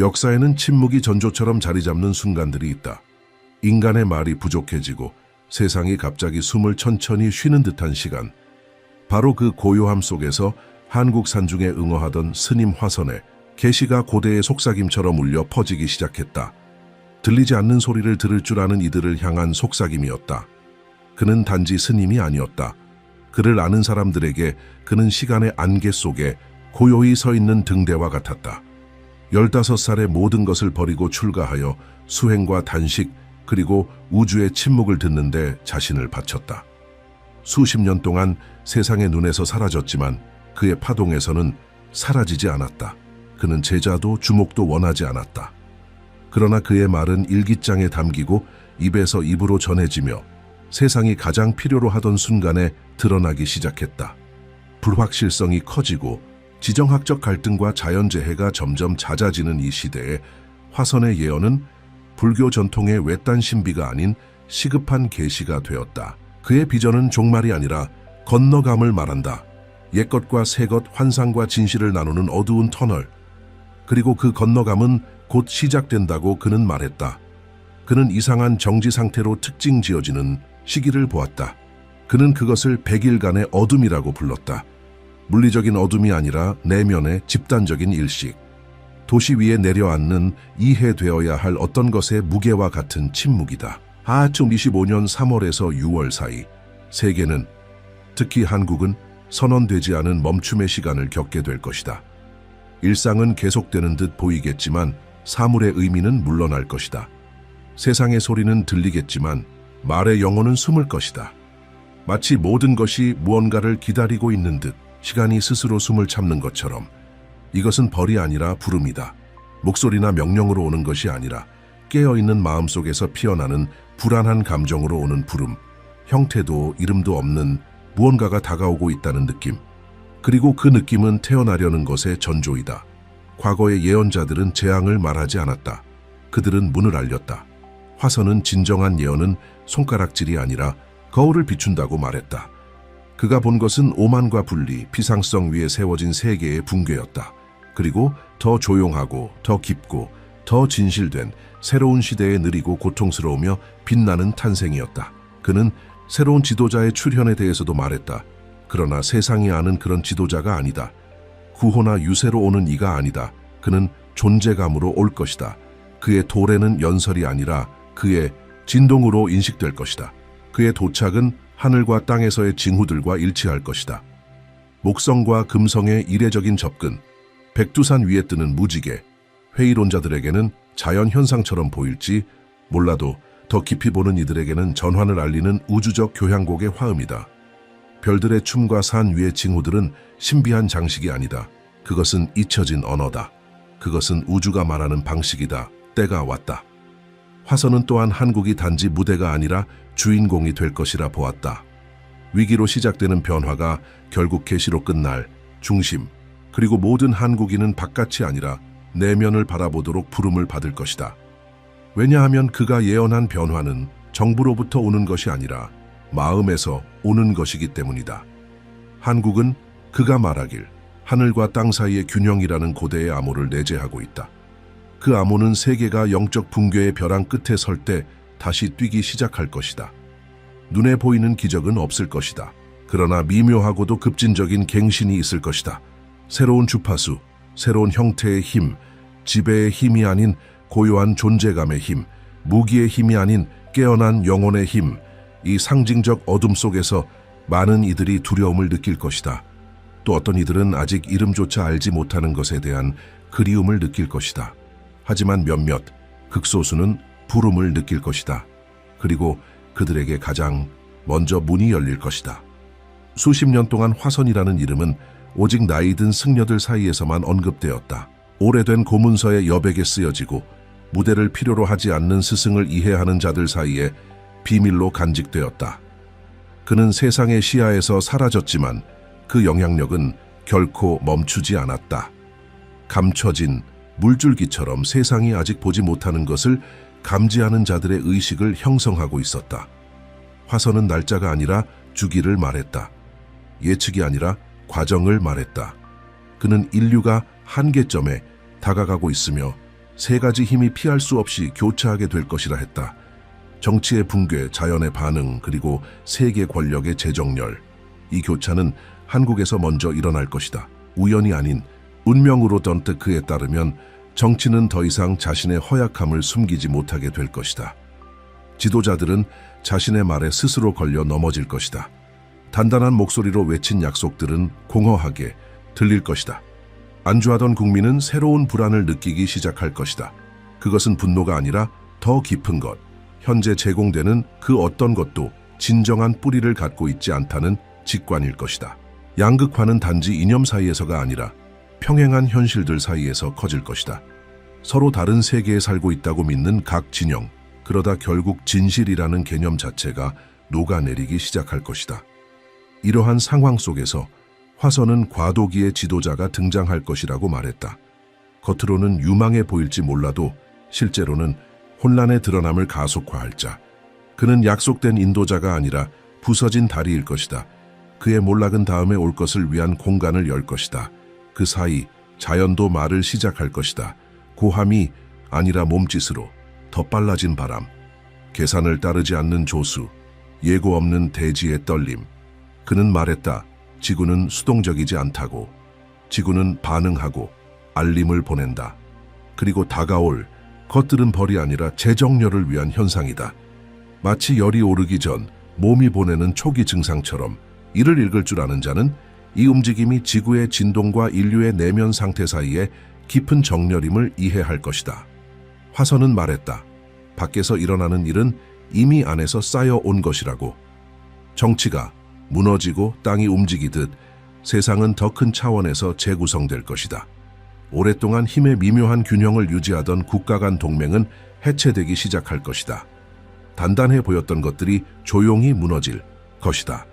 역사에는 침묵이 전조처럼 자리 잡는 순간들이 있다. 인간의 말이 부족해지고 세상이 갑자기 숨을 천천히 쉬는 듯한 시간. 바로 그 고요함 속에서 한국 산중에 응어하던 스님 화선의 계시가 고대의 속삭임처럼 울려 퍼지기 시작했다. 들리지 않는 소리를 들을 줄 아는 이들을 향한 속삭임이었다. 그는 단지 스님이 아니었다. 그를 아는 사람들에게 그는 시간의 안개 속에 고요히 서 있는 등대와 같았다. 열다섯 살에 모든 것을 버리고 출가하여 수행과 단식 그리고 우주의 침묵을 듣는데 자신을 바쳤다. 수십 년 동안 세상의 눈에서 사라졌지만 그의 파동에서는 사라지지 않았다. 그는 제자도 주목도 원하지 않았다. 그러나 그의 말은 일기장에 담기고 입에서 입으로 전해지며 세상이 가장 필요로 하던 순간에 드러나기 시작했다. 불확실성이 커지고 지정학적 갈등과 자연재해가 점점 잦아지는 이 시대에 화선의 예언은 불교 전통의 외딴 신비가 아닌 시급한 계시가 되었다. 그의 비전은 종말이 아니라 건너감을 말한다. 옛것과 새것, 환상과 진실을 나누는 어두운 터널. 그리고 그 건너감은 곧 시작된다고 그는 말했다. 그는 이상한 정지 상태로 특징 지어지는 시기를 보았다. 그는 그것을 백일간의 어둠이라고 불렀다. 물리적인 어둠이 아니라 내면의 집단적인 일식. 도시 위에 내려앉는 이해되어야 할 어떤 것의 무게와 같은 침묵이다. 하하충 25년 3월에서 6월 사이 세계는 특히 한국은 선언되지 않은 멈춤의 시간을 겪게 될 것이다. 일상은 계속되는 듯 보이겠지만 사물의 의미는 물러날 것이다. 세상의 소리는 들리겠지만 말의 영혼은 숨을 것이다. 마치 모든 것이 무언가를 기다리고 있는 듯 시간이 스스로 숨을 참는 것처럼 이것은 벌이 아니라 부름이다. 목소리나 명령으로 오는 것이 아니라 깨어있는 마음 속에서 피어나는 불안한 감정으로 오는 부름. 형태도 이름도 없는 무언가가 다가오고 있다는 느낌. 그리고 그 느낌은 태어나려는 것의 전조이다. 과거의 예언자들은 재앙을 말하지 않았다. 그들은 문을 알렸다. 화선은 진정한 예언은 손가락질이 아니라 거울을 비춘다고 말했다. 그가 본 것은 오만과 분리, 피상성 위에 세워진 세계의 붕괴였다. 그리고 더 조용하고 더 깊고 더 진실된 새로운 시대에 느리고 고통스러우며 빛나는 탄생이었다. 그는 새로운 지도자의 출현에 대해서도 말했다. 그러나 세상이 아는 그런 지도자가 아니다. 구호나 유세로 오는 이가 아니다. 그는 존재감으로 올 것이다. 그의 도래는 연설이 아니라 그의 진동으로 인식될 것이다. 그의 도착은 하늘과 땅에서의 징후들과 일치할 것이다. 목성과 금성의 이례적인 접근, 백두산 위에 뜨는 무지개, 회의론자들에게는 자연 현상처럼 보일지 몰라도 더 깊이 보는 이들에게는 전환을 알리는 우주적 교향곡의 화음이다. 별들의 춤과 산 위의 징후들은 신비한 장식이 아니다. 그것은 잊혀진 언어다. 그것은 우주가 말하는 방식이다. 때가 왔다. 화선은 또한 한국이 단지 무대가 아니라 주인공이 될 것이라 보았다. 위기로 시작되는 변화가 결국 계시로 끝날 중심, 그리고 모든 한국인은 바깥이 아니라 내면을 바라보도록 부름을 받을 것이다. 왜냐하면 그가 예언한 변화는 정부로부터 오는 것이 아니라 마음에서 오는 것이기 때문이다. 한국은 그가 말하길 하늘과 땅 사이의 균형이라는 고대의 암호를 내재하고 있다. 그 암호는 세계가 영적 붕괴의 벼랑 끝에 설 때 다시 뛰기 시작할 것이다. 눈에 보이는 기적은 없을 것이다. 그러나 미묘하고도 급진적인 갱신이 있을 것이다. 새로운 주파수, 새로운 형태의 힘, 지배의 힘이 아닌 고요한 존재감의 힘, 무기의 힘이 아닌 깨어난 영혼의 힘, 이 상징적 어둠 속에서 많은 이들이 두려움을 느낄 것이다. 또 어떤 이들은 아직 이름조차 알지 못하는 것에 대한 그리움을 느낄 것이다. 하지만 몇몇, 극소수는 부름을 느낄 것이다. 그리고 그들에게 가장 먼저 문이 열릴 것이다. 수십 년 동안 화선이라는 이름은 오직 나이 든 승려들 사이에서만 언급되었다. 오래된 고문서의 여백에 쓰여지고 무대를 필요로 하지 않는 스승을 이해하는 자들 사이에 비밀로 간직되었다. 그는 세상의 시야에서 사라졌지만 그 영향력은 결코 멈추지 않았다. 감춰진 물줄기처럼 세상이 아직 보지 못하는 것을 감지하는 자들의 의식을 형성하고 있었다. 화선은 날짜가 아니라 주기를 말했다. 예측이 아니라 과정을 말했다. 그는 인류가 한계점에 다가가고 있으며 세 가지 힘이 피할 수 없이 교차하게 될 것이라 했다. 정치의 붕괴, 자연의 반응, 그리고 세계 권력의 재정렬. 이 교차는 한국에서 먼저 일어날 것이다. 우연이 아닌 운명으로 던트 그에 따르면 정치는 더 이상 자신의 허약함을 숨기지 못하게 될 것이다. 지도자들은 자신의 말에 스스로 걸려 넘어질 것이다. 단단한 목소리로 외친 약속들은 공허하게 들릴 것이다. 안주하던 국민은 새로운 불안을 느끼기 시작할 것이다. 그것은 분노가 아니라 더 깊은 것, 현재 제공되는 그 어떤 것도 진정한 뿌리를 갖고 있지 않다는 직관일 것이다. 양극화는 단지 이념 사이에서가 아니라 평행한 현실들 사이에서 커질 것이다. 서로 다른 세계에 살고 있다고 믿는 각 진영, 그러다 결국 진실이라는 개념 자체가 녹아내리기 시작할 것이다. 이러한 상황 속에서 화선은 과도기의 지도자가 등장할 것이라고 말했다. 겉으로는 유망해 보일지 몰라도 실제로는 혼란의 드러남을 가속화할 자. 그는 약속된 인도자가 아니라 부서진 다리일 것이다. 그의 몰락은 다음에 올 것을 위한 공간을 열 것이다. 그 사이 자연도 말을 시작할 것이다. 고함이 아니라 몸짓으로 더 빨라진 바람, 계산을 따르지 않는 조수, 예고 없는 대지의 떨림. 그는 말했다. 지구는 수동적이지 않다고. 지구는 반응하고 알림을 보낸다. 그리고 다가올 것들은 벌이 아니라 재정렬을 위한 현상이다. 마치 열이 오르기 전 몸이 보내는 초기 증상처럼 이를 읽을 줄 아는 자는 이 움직임이 지구의 진동과 인류의 내면 상태 사이에 깊은 정렬임을 이해할 것이다. 화선은 말했다. 밖에서 일어나는 일은 이미 안에서 쌓여 온 것이라고. 정치가 무너지고 땅이 움직이듯 세상은 더 큰 차원에서 재구성될 것이다. 오랫동안 힘의 미묘한 균형을 유지하던 국가 간 동맹은 해체되기 시작할 것이다. 단단해 보였던 것들이 조용히 무너질 것이다.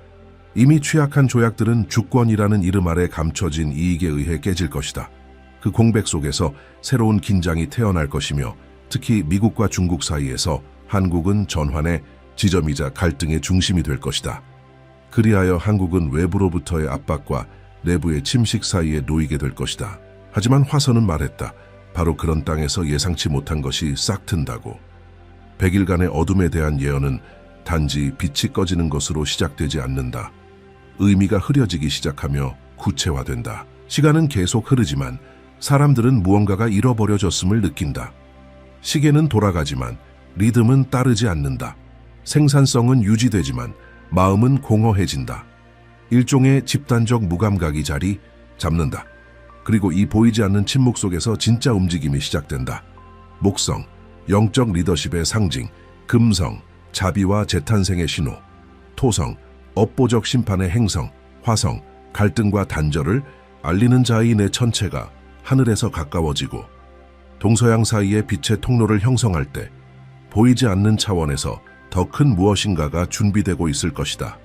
이미 취약한 조약들은 주권이라는 이름 아래 감춰진 이익에 의해 깨질 것이다. 그 공백 속에서 새로운 긴장이 태어날 것이며 특히 미국과 중국 사이에서 한국은 전환의 지점이자 갈등의 중심이 될 것이다. 그리하여 한국은 외부로부터의 압박과 내부의 침식 사이에 놓이게 될 것이다. 하지만 화선은 말했다. 바로 그런 땅에서 예상치 못한 것이 싹 튼다고. 백일간의 어둠에 대한 예언은 단지 빛이 꺼지는 것으로 시작되지 않는다. 의미가 흐려지기 시작하며 구체화된다. 시간은 계속 흐르지만 사람들은 무언가가 잃어버려졌음을 느낀다. 시계는 돌아가지만 리듬은 따르지 않는다. 생산성은 유지되지만 마음은 공허해진다. 일종의 집단적 무감각이 자리 잡는다. 그리고 이 보이지 않는 침묵 속에서 진짜 움직임이 시작된다. 목성, 영적 리더십의 상징, 금성, 자비와 재탄생의 신호, 토성, 업보적 심판의 행성, 화성, 갈등과 단절을 알리는 내 천체가 하늘에서 가까워지고 동서양 사이의 빛의 통로를 형성할 때 보이지 않는 차원에서 더 큰 무엇인가가 준비되고 있을 것이다.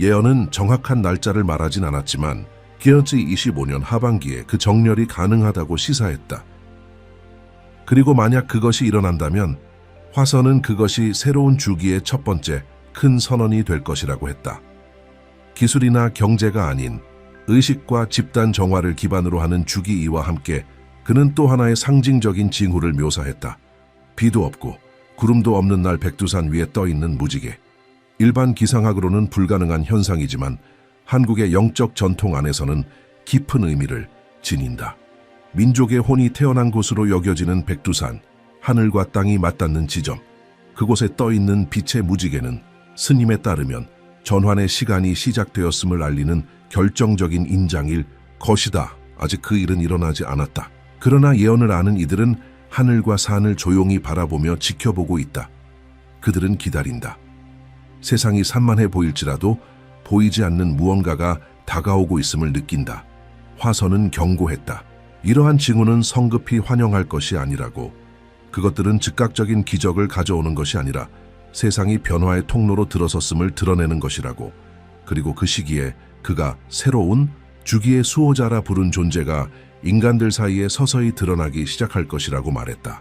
예언은 정확한 날짜를 말하진 않았지만 기어지 25년 하반기에 그 정렬이 가능하다고 시사했다. 그리고 만약 그것이 일어난다면 화선은 그것이 새로운 주기의 첫 번째 큰 선언이 될 것이라고 했다. 기술이나 경제가 아닌 의식과 집단 정화를 기반으로 하는 주기 이와 함께 그는 또 하나의 상징적인 징후를 묘사했다. 비도 없고 구름도 없는 날 백두산 위에 떠 있는 무지개. 일반 기상학으로는 불가능한 현상이지만 한국의 영적 전통 안에서는 깊은 의미를 지닌다. 민족의 혼이 태어난 곳으로 여겨지는 백두산, 하늘과 땅이 맞닿는 지점, 그곳에 떠 있는 빛의 무지개는 스님에 따르면 전환의 시간이 시작되었음을 알리는 결정적인 인장일 것이다. 아직 그 일은 일어나지 않았다. 그러나 예언을 아는 이들은 하늘과 산을 조용히 바라보며 지켜보고 있다. 그들은 기다린다. 세상이 산만해 보일지라도 보이지 않는 무언가가 다가오고 있음을 느낀다. 화선은 경고했다. 이러한 징후는 성급히 환영할 것이 아니라고. 그것들은 즉각적인 기적을 가져오는 것이 아니라 세상이 변화의 통로로 들어섰음을 드러내는 것이라고. 그리고 그 시기에 그가 새로운 주기의 수호자라 부른 존재가 인간들 사이에 서서히 드러나기 시작할 것이라고 말했다.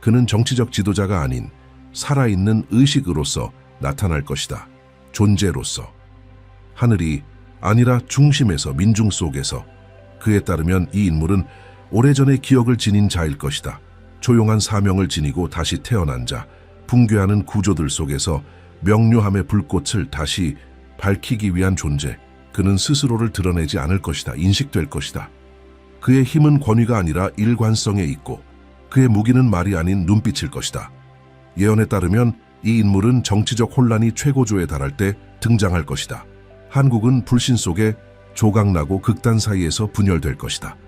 그는 정치적 지도자가 아닌 살아있는 의식으로서 나타날 것이다. 존재로서. 하늘이 아니라 중심에서 민중 속에서 그에 따르면 이 인물은 오래전의 기억을 지닌 자일 것이다. 조용한 사명을 지니고 다시 태어난 자, 붕괴하는 구조들 속에서 명료함의 불꽃을 다시 밝히기 위한 존재. 그는 스스로를 드러내지 않을 것이다. 인식될 것이다. 그의 힘은 권위가 아니라 일관성에 있고 그의 무기는 말이 아닌 눈빛일 것이다. 예언에 따르면 이 인물은 정치적 혼란이 최고조에 달할 때 등장할 것이다. 한국은 불신 속에 조각나고 극단 사이에서 분열될 것이다.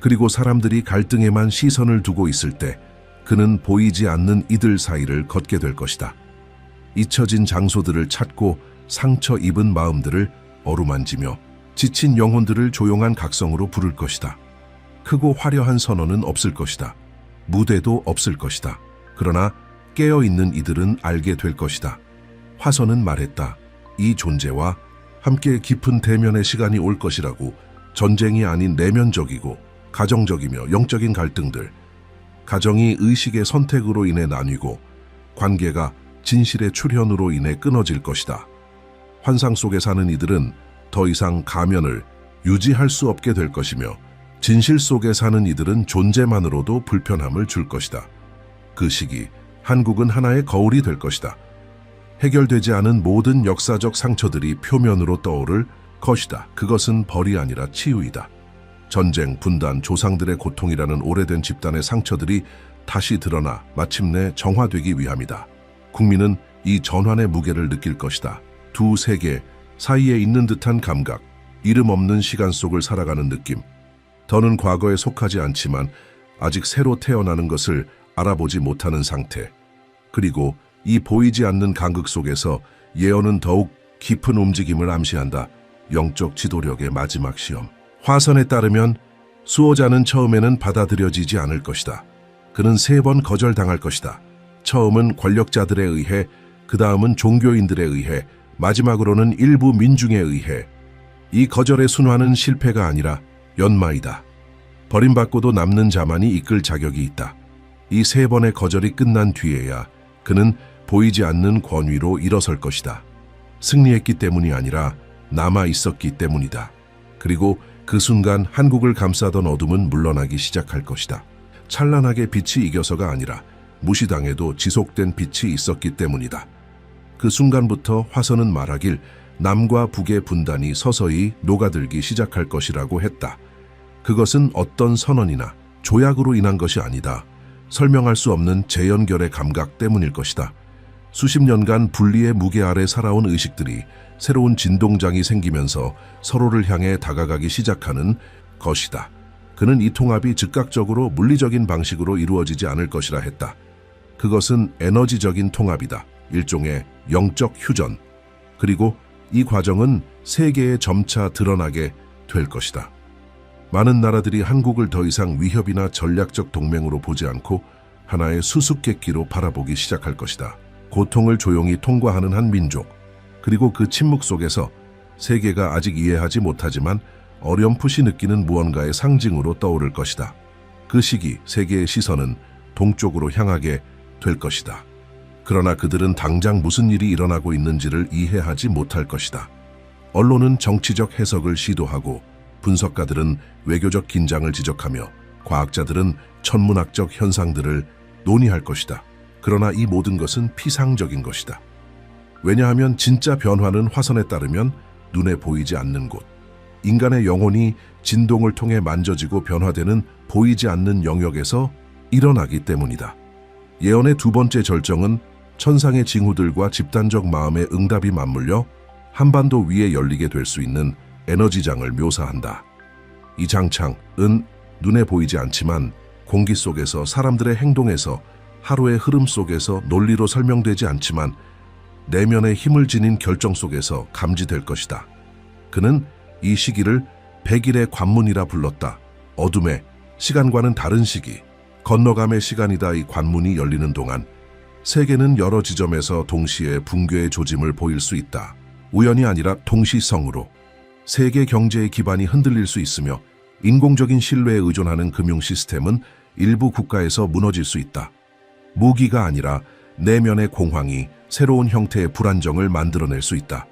그리고 사람들이 갈등에만 시선을 두고 있을 때 그는 보이지 않는 이들 사이를 걷게 될 것이다. 잊혀진 장소들을 찾고 상처 입은 마음들을 어루만지며 지친 영혼들을 조용한 각성으로 부를 것이다. 크고 화려한 선언은 없을 것이다. 무대도 없을 것이다. 그러나 깨어있는 이들은 알게 될 것이다. 화선은 말했다. 이 존재와 함께 깊은 대면의 시간이 올 것이라고 전쟁이 아닌 내면적이고 가정적이며 영적인 갈등들, 가정이 의식의 선택으로 인해 나뉘고 관계가 진실의 출현으로 인해 끊어질 것이다. 환상 속에 사는 이들은 더 이상 가면을 유지할 수 없게 될 것이며 진실 속에 사는 이들은 존재만으로도 불편함을 줄 것이다. 그 시기 한국은 하나의 거울이 될 것이다. 해결되지 않은 모든 역사적 상처들이 표면으로 떠오를 것이다. 그것은 벌이 아니라 치유이다. 전쟁, 분단, 조상들의 고통이라는 오래된 집단의 상처들이 다시 드러나 마침내 정화되기 위함이다. 국민은 이 전환의 무게를 느낄 것이다. 두 세계 사이에 있는 듯한 감각, 이름 없는 시간 속을 살아가는 느낌. 더는 과거에 속하지 않지만 아직 새로 태어나는 것을 알아보지 못하는 상태. 그리고 이 보이지 않는 간극 속에서 예언은 더욱 깊은 움직임을 암시한다. 영적 지도력의 마지막 시험. 화선에 따르면 수호자는 처음에는 받아들여지지 않을 것이다. 그는 세 번 거절당할 것이다. 처음은 권력자들에 의해, 그 다음은 종교인들에 의해, 마지막으로는 일부 민중에 의해. 이 거절의 순환은 실패가 아니라 연마이다. 버림받고도 남는 자만이 이끌 자격이 있다. 이 세 번의 거절이 끝난 뒤에야 그는 보이지 않는 권위로 일어설 것이다. 승리했기 때문이 아니라 남아 있었기 때문이다. 그리고 그 순간 한국을 감싸던 어둠은 물러나기 시작할 것이다. 찬란하게 빛이 이겨서가 아니라 무시당해도 지속된 빛이 있었기 때문이다. 그 순간부터 화선은 말하길 남과 북의 분단이 서서히 녹아들기 시작할 것이라고 했다. 그것은 어떤 선언이나 조약으로 인한 것이 아니다. 설명할 수 없는 재연결의 감각 때문일 것이다. 수십 년간 분리의 무게 아래 살아온 의식들이 새로운 진동장이 생기면서 서로를 향해 다가가기 시작하는 것이다. 그는 이 통합이 즉각적으로 물리적인 방식으로 이루어지지 않을 것이라 했다. 그것은 에너지적인 통합이다. 일종의 영적 휴전. 그리고 이 과정은 세계에 점차 드러나게 될 것이다. 많은 나라들이 한국을 더 이상 위협이나 전략적 동맹으로 보지 않고 하나의 수수께끼로 바라보기 시작할 것이다. 고통을 조용히 통과하는 한 민족, 그리고 그 침묵 속에서 세계가 아직 이해하지 못하지만 어렴풋이 느끼는 무언가의 상징으로 떠오를 것이다. 그 시기 세계의 시선은 동쪽으로 향하게 될 것이다. 그러나 그들은 당장 무슨 일이 일어나고 있는지를 이해하지 못할 것이다. 언론은 정치적 해석을 시도하고 분석가들은 외교적 긴장을 지적하며 과학자들은 천문학적 현상들을 논의할 것이다. 그러나 이 모든 것은 피상적인 것이다. 왜냐하면 진짜 변화는 화선에 따르면 눈에 보이지 않는 곳, 인간의 영혼이 진동을 통해 만져지고 변화되는 보이지 않는 영역에서 일어나기 때문이다. 예언의 두 번째 절정은 천상의 징후들과 집단적 마음의 응답이 맞물려 한반도 위에 열리게 될 수 있는 에너지장을 묘사한다. 이 장창은 눈에 보이지 않지만 공기 속에서 사람들의 행동에서 하루의 흐름 속에서 논리로 설명되지 않지만 내면의 힘을 지닌 결정 속에서 감지될 것이다. 그는 이 시기를 백일의 관문이라 불렀다. 어둠의 시간과는 다른 시기, 건너감의 시간이다 이 관문이 열리는 동안 세계는 여러 지점에서 동시에 붕괴의 조짐을 보일 수 있다. 우연이 아니라 동시성으로 세계 경제의 기반이 흔들릴 수 있으며 인공적인 신뢰에 의존하는 금융 시스템은 일부 국가에서 무너질 수 있다. 무기가 아니라 내면의 공황이 새로운 형태의 불안정을 만들어낼 수 있다.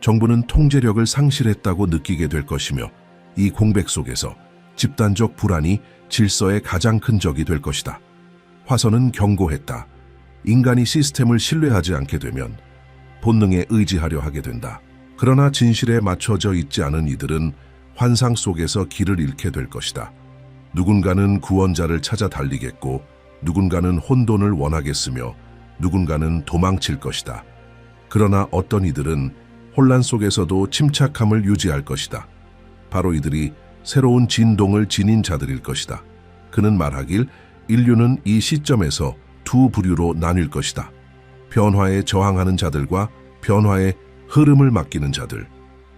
정부는 통제력을 상실했다고 느끼게 될 것이며 이 공백 속에서 집단적 불안이 질서의 가장 큰 적이 될 것이다. 화선은 경고했다. 인간이 시스템을 신뢰하지 않게 되면 본능에 의지하려 하게 된다. 그러나 진실에 맞춰져 있지 않은 이들은 환상 속에서 길을 잃게 될 것이다. 누군가는 구원자를 찾아 달리겠고, 누군가는 혼돈을 원하겠으며, 누군가는 도망칠 것이다. 그러나 어떤 이들은 혼란 속에서도 침착함을 유지할 것이다. 바로 이들이 새로운 진동을 지닌 자들일 것이다. 그는 말하길 인류는 이 시점에서 두 부류로 나뉠 것이다. 변화에 저항하는 자들과 변화의 흐름을 맡기는 자들,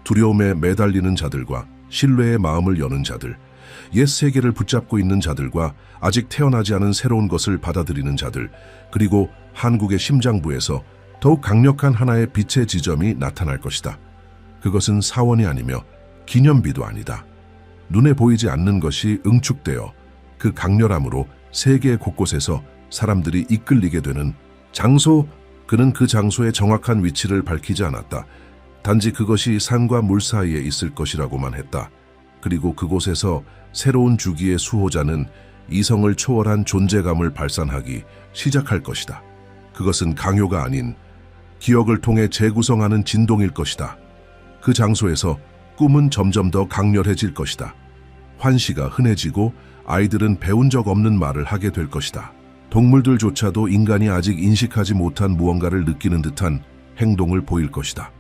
두려움에 매달리는 자들과 신뢰의 마음을 여는 자들, 옛 세계를 붙잡고 있는 자들과 아직 태어나지 않은 새로운 것을 받아들이는 자들, 그리고 한국의 심장부에서 더욱 강력한 하나의 빛의 지점이 나타날 것이다. 그것은 사원이 아니며 기념비도 아니다. 눈에 보이지 않는 것이 응축되어 그 강렬함으로 세계 곳곳에서 사람들이 이끌리게 되는 장소, 그는 그 장소의 정확한 위치를 밝히지 않았다. 단지 그것이 산과 물 사이에 있을 것이라고만 했다. 그리고 그곳에서 새로운 주기의 수호자는 이성을 초월한 존재감을 발산하기 시작할 것이다. 그것은 강요가 아닌 기억을 통해 재구성하는 진동일 것이다. 그 장소에서 꿈은 점점 더 강렬해질 것이다. 환시가 흔해지고 아이들은 배운 적 없는 말을 하게 될 것이다. 동물들조차도 인간이 아직 인식하지 못한 무언가를 느끼는 듯한 행동을 보일 것이다.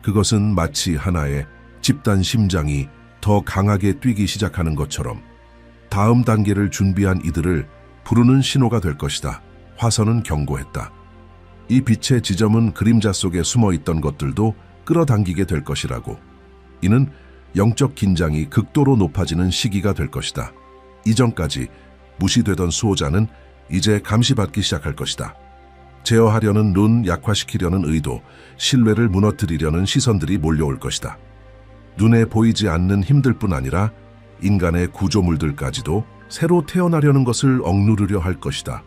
그것은 마치 하나의 집단 심장이 더 강하게 뛰기 시작하는 것처럼 다음 단계를 준비한 이들을 부르는 신호가 될 것이다. 화선은 경고했다. 이 빛의 지점은 그림자 속에 숨어 있던 것들도 끌어당기게 될 것이라고. 이는 영적 긴장이 극도로 높아지는 시기가 될 것이다. 이전까지 무시되던 수호자는 이제 감시받기 시작할 것이다. 제어하려는 눈, 약화시키려는 의도, 신뢰를 무너뜨리려는 시선들이 몰려올 것이다. 눈에 보이지 않는 힘들 뿐 아니라 인간의 구조물들까지도 새로 태어나려는 것을 억누르려 할 것이다.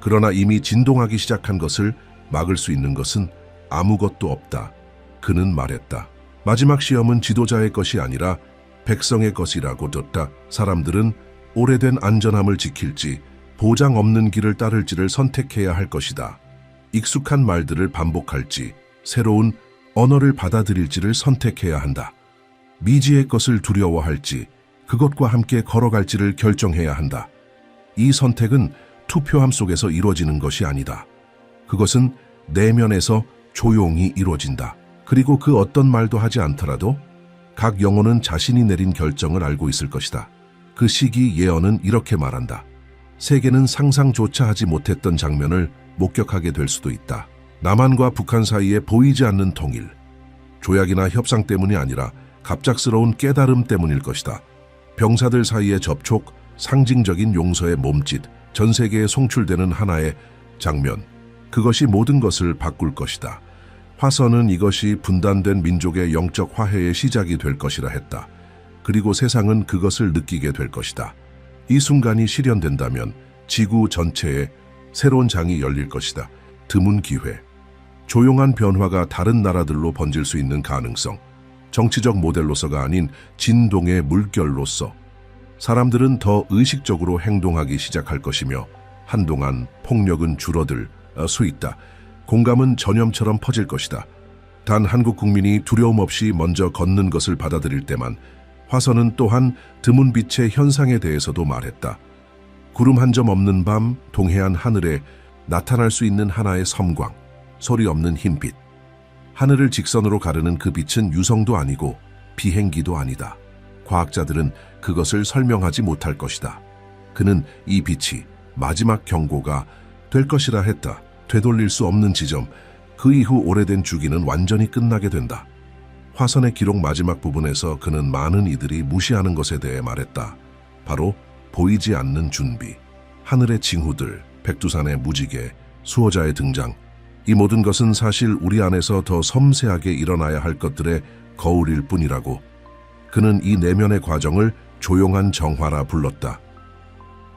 그러나 이미 진동하기 시작한 것을 막을 수 있는 것은 아무것도 없다. 그는 말했다. 마지막 시험은 지도자의 것이 아니라 백성의 것이라고 뒀다. 사람들은 오래된 안전함을 지킬지 보장 없는 길을 따를지를 선택해야 할 것이다. 익숙한 말들을 반복할지 새로운 언어를 받아들일지를 선택해야 한다. 미지의 것을 두려워할지 그것과 함께 걸어갈지를 결정해야 한다. 이 선택은 투표함 속에서 이루어지는 것이 아니다. 그것은 내면에서 조용히 이루어진다. 그리고 그 어떤 말도 하지 않더라도 각 영혼은 자신이 내린 결정을 알고 있을 것이다. 그 시기 예언은 이렇게 말한다. 세계는 상상조차 하지 못했던 장면을 목격하게 될 수도 있다. 남한과 북한 사이에 보이지 않는 통일. 조약이나 협상 때문이 아니라 갑작스러운 깨달음 때문일 것이다. 병사들 사이의 접촉, 상징적인 용서의 몸짓, 전 세계에 송출되는 하나의 장면. 그것이 모든 것을 바꿀 것이다. 화선은 이것이 분단된 민족의 영적 화해의 시작이 될 것이라 했다. 그리고 세상은 그것을 느끼게 될 것이다. 이 순간이 실현된다면 지구 전체에 새로운 장이 열릴 것이다. 드문 기회. 조용한 변화가 다른 나라들로 번질 수 있는 가능성. 정치적 모델로서가 아닌 진동의 물결로서. 사람들은 더 의식적으로 행동하기 시작할 것이며 한동안 폭력은 줄어들 어, 수 있다. 공감은 전염처럼 퍼질 것이다. 단 한국 국민이 두려움 없이 먼저 걷는 것을 받아들일 때만 화선은 또한 드문 빛의 현상에 대해서도 말했다. 구름 한 점 없는 밤 동해안 하늘에 나타날 수 있는 하나의 섬광, 소리 없는 흰빛. 하늘을 직선으로 가르는 그 빛은 유성도 아니고 비행기도 아니다. 과학자들은 그것을 설명하지 못할 것이다. 그는 이 빛이 마지막 경고가 될 것이라 했다. 되돌릴 수 없는 지점, 그 이후 오래된 주기는 완전히 끝나게 된다. 화선의 기록 마지막 부분에서 그는 많은 이들이 무시하는 것에 대해 말했다. 바로 보이지 않는 준비, 하늘의 징후들, 백두산의 무지개, 수호자의 등장. 이 모든 것은 사실 우리 안에서 더 섬세하게 일어나야 할 것들의 거울일 뿐이라고. 그는 이 내면의 과정을 조용한 정화라 불렀다.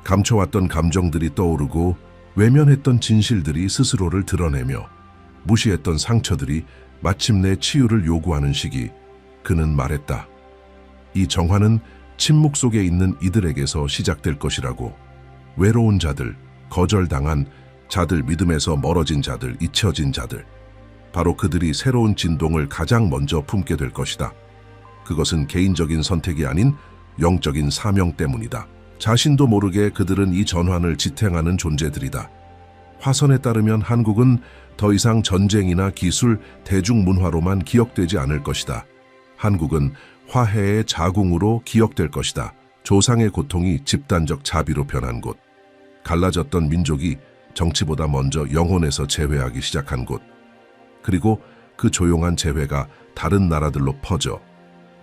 감춰왔던 감정들이 떠오르고 외면했던 진실들이 스스로를 드러내며 무시했던 상처들이 마침내 치유를 요구하는 시기 그는 말했다. 이 정화는 침묵 속에 있는 이들에게서 시작될 것이라고 외로운 자들, 거절당한 자들 믿음에서 멀어진 자들, 잊혀진 자들. 바로 그들이 새로운 진동을 가장 먼저 품게 될 것이다. 그것은 개인적인 선택이 아닌 영적인 사명 때문이다. 자신도 모르게 그들은 이 전환을 지탱하는 존재들이다. 화선에 따르면 한국은 더 이상 전쟁이나 기술, 대중문화로만 기억되지 않을 것이다. 한국은 화해의 자궁으로 기억될 것이다. 조상의 고통이 집단적 자비로 변한 곳. 갈라졌던 민족이 정치보다 먼저 영혼에서 재회하기 시작한 곳. 그리고 그 조용한 재회가 다른 나라들로 퍼져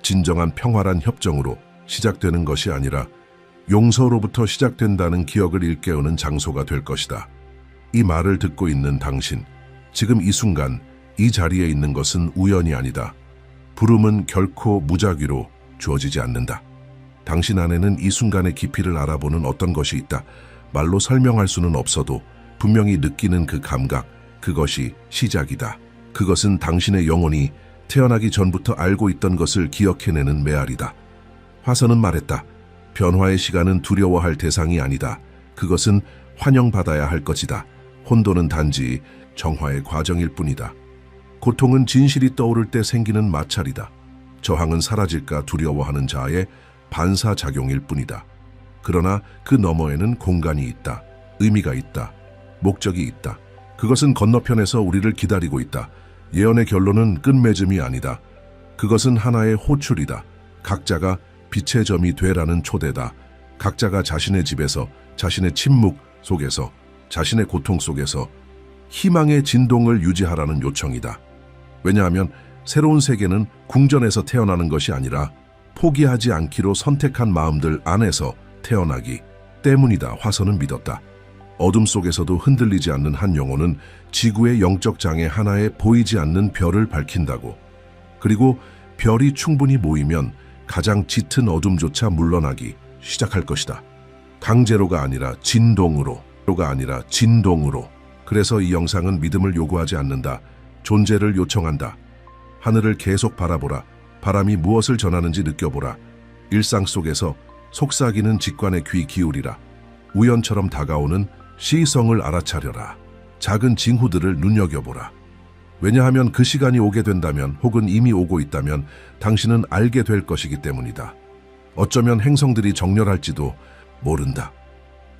진정한 평화란 협정으로 시작되는 것이 아니라 용서로부터 시작된다는 기억을 일깨우는 장소가 될 것이다. 이 말을 듣고 있는 당신, 지금 이 순간 이 자리에 있는 것은 우연이 아니다. 부름은 결코 무작위로 주어지지 않는다. 당신 안에는 이 순간의 깊이를 알아보는 어떤 것이 있다. 말로 설명할 수는 없어도 분명히 느끼는 그 감각, 그것이 시작이다. 그것은 당신의 영혼이 태어나기 전부터 알고 있던 것을 기억해내는 메아리다. 화선은 말했다. 변화의 시간은 두려워할 대상이 아니다. 그것은 환영받아야 할 것이다. 혼돈은 단지 정화의 과정일 뿐이다. 고통은 진실이 떠오를 때 생기는 마찰이다. 저항은 사라질까 두려워하는 자의 반사작용일 뿐이다. 그러나 그 너머에는 공간이 있다. 의미가 있다. 목적이 있다. 그것은 건너편에서 우리를 기다리고 있다. 예언의 결론은 끝맺음이 아니다. 그것은 하나의 호출이다. 각자가 빛의 점이 되라는 초대다. 각자가 자신의 집에서, 자신의 침묵 속에서, 자신의 고통 속에서 희망의 진동을 유지하라는 요청이다. 왜냐하면 새로운 세계는 궁전에서 태어나는 것이 아니라 포기하지 않기로 선택한 마음들 안에서 태어나기 때문이다. 화선은 믿었다. 어둠 속에서도 흔들리지 않는 한 영혼은 지구의 영적 장애 하나에 보이지 않는 별을 밝힌다고. 그리고 별이 충분히 모이면 가장 짙은 어둠조차 물러나기 시작할 것이다. 강제로가 아니라 진동으로, 로가 아니라 진동으로. 그래서 이 영상은 믿음을 요구하지 않는다. 존재를 요청한다. 하늘을 계속 바라보라. 바람이 무엇을 전하는지 느껴보라. 일상 속에서 속삭이는 직관에 귀 기울이라. 우연처럼 다가오는 시성을 알아차려라. 작은 징후들을 눈여겨보라. 왜냐하면 그 시간이 오게 된다면 혹은 이미 오고 있다면 당신은 알게 될 것이기 때문이다. 어쩌면 행성들이 정렬할지도 모른다.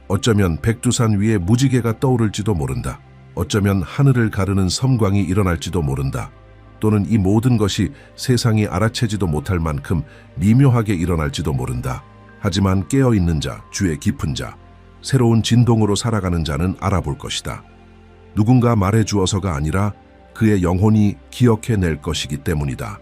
어쩌면 백두산 위에 무지개가 떠오를지도 모른다. 어쩌면 하늘을 가르는 섬광이 일어날지도 모른다. 또는 이 모든 것이 세상이 알아채지도 못할 만큼 미묘하게 일어날지도 모른다. 하지만 깨어있는 자, 주의 깊은 자, 새로운 진동으로 살아가는 자는 알아볼 것이다. 누군가 말해 주어서가 아니라 그의 영혼이 기억해낼 것이기 때문이다.